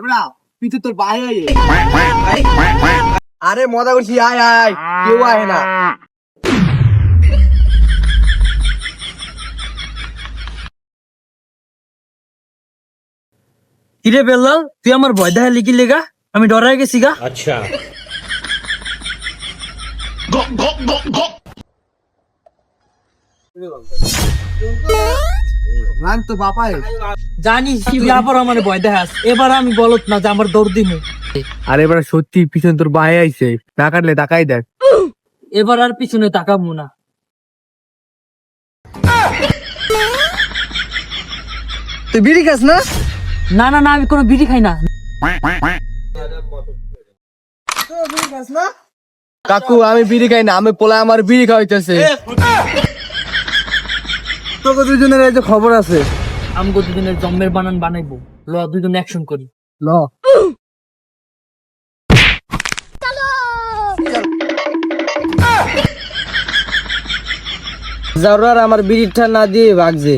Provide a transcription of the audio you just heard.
তোমরা পিছু তোর বাইরে আরে মজা করছি আয় আয় কেউ আয় না কিরে বেল্লাল তুই আমার ভয় দেখা লিখি লেগা আমি ডরাই গেছি গা আচ্ছা গো গো গো গো রান তো বাপাই। জানিস তুই আবার আমার ভয় দেখাস। এবার আমি বলত না যে আমার দৌড় দিমু। আরে এবার সত্যি পিছন তোর বাহে আইছে। না কাটলে তাকাই দেখ। এবার আর পিছনে তাকাবো না। তুই বিড়ি খাস না? না না না আমি কোনো বিড়ি খাই না। কাকু আমি বিড়ি খাই না আমি পোলা আমার বিড়ি খাওয়াইতেছে। তোকে দুজনের এই যে খবর আছে। আমি দুজনের জম্মের বানান বানাইবো। ল দুজন অ্যাকশন করি। ল। জাউরার আমার বিড়িটা না দিয়ে ভাগছে।